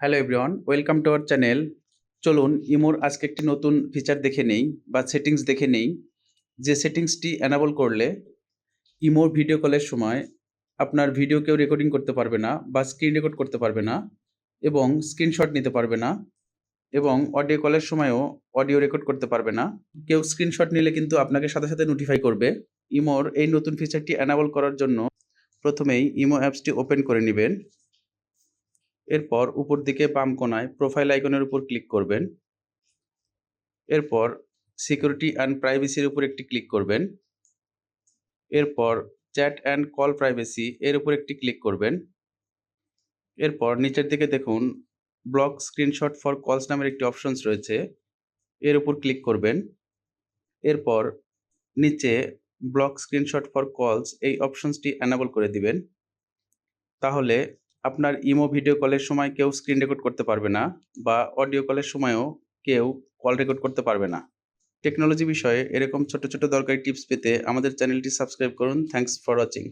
Hello everyone, welcome to our channel. চলুন, ইমোর আজকে একটি নতুন ফিচার দেখে নেই, বা সেটিংস দেখে নেই, যে সেটিংসটি অ্যানাবল করলে ইমোর ভিডিও কলের সময় আপনার ভিডিও কেউ রেকর্ডিং করতে পারবে না, বা স্ক্রিন রেকর্ড করতে পারবে না, এবং স্ক্রিনশট নিতে পারবে না, এবং অডিও কলের সময়ও অডিও রেকর্ড করতে পারবে না। কেউ স্ক্রিনশট নিলে কিন্তু আপনাকে সাথে সাথে নোটিফাই করবে। ইমোর এই নতুন ফিচারটি অ্যানাবল করার জন্য প্রথমেই ইমো অ্যাপসটি ওপেন করে নেবেন। এরপর উপর দিকে বাম কোণায় প্রোফাইল আইকনের উপর ক্লিক করবেন। এরপর সিকিউরিটি অ্যান্ড প্রাইভেসির উপর একটি ক্লিক করবেন। এরপর চ্যাট অ্যান্ড কল প্রাইভেসি এর উপর একটি ক্লিক করবেন। এরপর নিচের দিকে দেখুন ব্লক স্ক্রিনশট ফর কলস নামের একটি অপশনস রয়েছে, এর উপর ক্লিক করবেন। এরপর নিচে ব্লক স্ক্রিনশট ফর কলস এই অপশনসটি অ্যানাবল করে দিবেন। তাহলে আপনার ইমো ভিডিও কলের সময় কেউ স্ক্রিন রেকর্ড করতে পারবে না বা অডিও কলের সময়ও কেউ কল রেকর্ড করতে পারবে না। টেকনোলজি বিষয়ে এরকম ছোট ছোট দরকারি টিপস পেতে আমাদের চ্যানেলটি সাবস্ক্রাইব করুন। Thanks for watching